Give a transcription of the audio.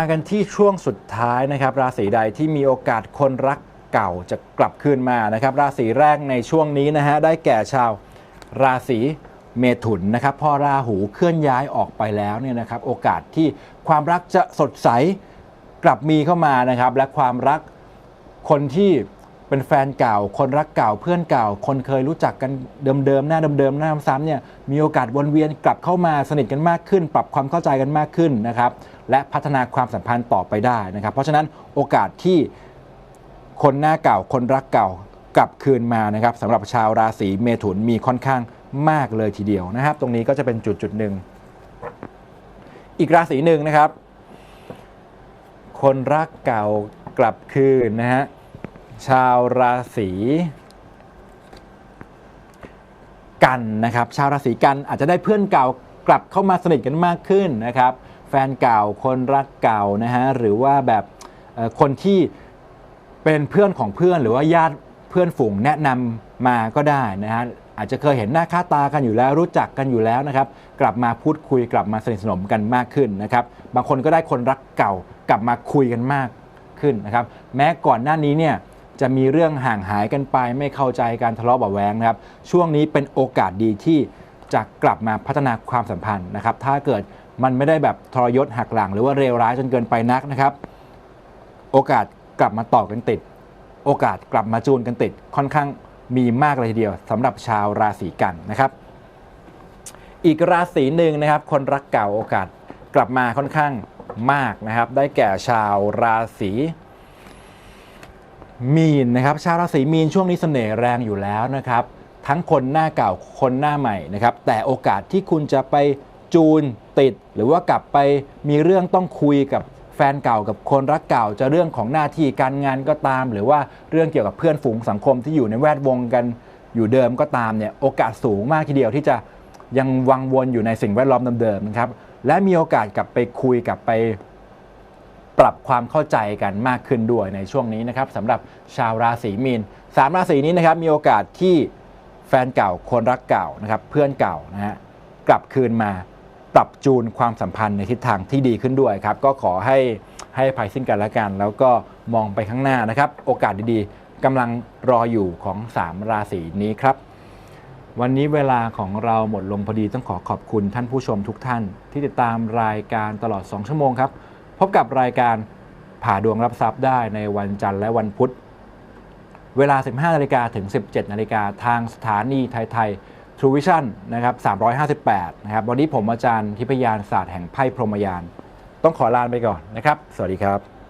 กันที่ช่วงสุดท้ายนะครับราศีใดที่มีโอกาสคนรักเก่าจะกลับคืนมานะครับราศีแรกในช่วงนี้นะฮะได้แก่ชาวราศีเมถุนนะครับพอราหูเคลื่อนย้ายออกไปแล้วเนี่ยนะครับโอกาสที่ความรักจะสดใสกลับมีเข้ามานะครับและความรักคนที่เป็นแฟนเก่า คนรักเก่าเพื่อนเก่า คนเคยรู้จักกันเดิมๆหน้าเดิมๆหน้าซ้ำๆเนี่ยมีโอกาสวนเวียนกลับเข้ามาสนิทกันมากขึ้น ปรับความเข้าใจกันมากขึ้นนะครับ และพัฒนาความสัมพันธ์ต่อไปได้นะครับ เพราะฉะนั้นโอกาสที่คนหน้าเก่าคนรักเก่ากลับคืนมานะครับสำหรับชาวราศีเมถุนมีค่อนข้างมากเลยทีเดียวนะครับ ตรงนี้ก็จะเป็นจุดจุดหนึ่งอีกราศีหนึ่งนะครับ คนรักเก่ากลับคืนนะฮะชาวราศีกันนะครับ ชาวราศีกันอาจจะได้เพื่อนเก่ากลับเข้ามาสนิทกันมากขึ้นนะครับ แฟนเก่า คนรักเก่านะฮะหรือว่าแบบคนที่เป็นเพื่อนของเพื่อนหรือว่าญาติเพื่อนฝูงแนะนำมาก็ได้นะฮะอาจจะเคยเห็นหน้าค่าตากันอยู่แล้วรู้จักกันอยู่แล้วนะครับ กลับมาพูดคุยกลับมาสนิทสนมกันมากขึ้นนะครับ บางคนก็ได้คนรักเก่ากลับมาคุยกันมากขึ้นนะครับ แม้ก่อนหน้านี้เนี่ยจะมีเรื่องห่างหายกันไป ไม่เข้าใจการทะเลาะเบาแวงนะครับ ช่วงนี้เป็นโอกาสดีที่จะกลับมาพัฒนาความสัมพันธ์นะครับ ถ้าเกิดมันไม่ได้แบบทรยศหักหลัง หรือว่าเลวร้ายจนเกินไปนักนะครับ โอกาสกลับมาต่อกันติด โอกาสกลับมาจูนกันติด ค่อนข้างมีมากเลยทีเดียวสำหรับชาวราศีกันนะครับ อีกราศีหนึ่งนะครับ คนรักเก่าโอกาสกลับมาค่อนข้างมากนะครับ ได้แก่ชาวราศีมีนนะครับ ชาวราศีมีนช่วงนี้เสน่ห์แรงอยู่แล้วนะครับ ทั้งคนหน้าเก่าคนหน้าใหม่นะครับ แต่โอกาสที่คุณจะไป จูนติด หรือว่ากลับไปมีเรื่องต้องคุยกับแฟนเก่ากับคนรักเก่าจะเรื่องของหน้าที่การงานก็ตาม หรือว่าเรื่องเกี่ยวกับเพื่อนฝูงสังคมที่อยู่ในแวดวงกันอยู่เดิมก็ตามเนี่ยโอกาสสูงมากทีเดียวที่จะยังวังวนอยู่ในสิ่งแวดล้อมเดิมๆนะครับและมีโอกาสกลับไปคุยกลับไปปรับความเข้าใจกันมากขึ้นด้วยในช่วงนี้นะครับสำหรับชาวราศีมีนสามราศีนี้นะครับมีโอกาสที่แฟนเก่าคนรักเก่านะครับเพื่อนเก่านะฮะกลับคืนมา ปรับจูนความสัมพันธ์ในทิศทางที่ดีขึ้นด้วยครับ ก็ขอให้ให้ภัยซึ่งกันและกัน แล้วก็มองไปข้างหน้านะครับ โอกาสดีๆกำลังรออยู่ของ 3 ราศีนี้ครับ วันนี้เวลาของเราหมดลงพอดีต้องขอขอบคุณท่านผู้ชมทุกท่าน ที่ติดตามรายการตลอด 2 ชั่วโมงครับ พบกับรายการผ่าดวงรับทรัพย์ได้ในวันจันทร์และวันพุธเวลา 15นาฬิกาถึง 17นาฬิกาทางสถานีไทยไทย True Vision นะครับ358 นะครับ วันนี้ผมอาจารย์ทิพยานศาสตร์แห่งไพ่พรหมยาน ต้องขอลาไปก่อนนะครับ สวัสดีครับ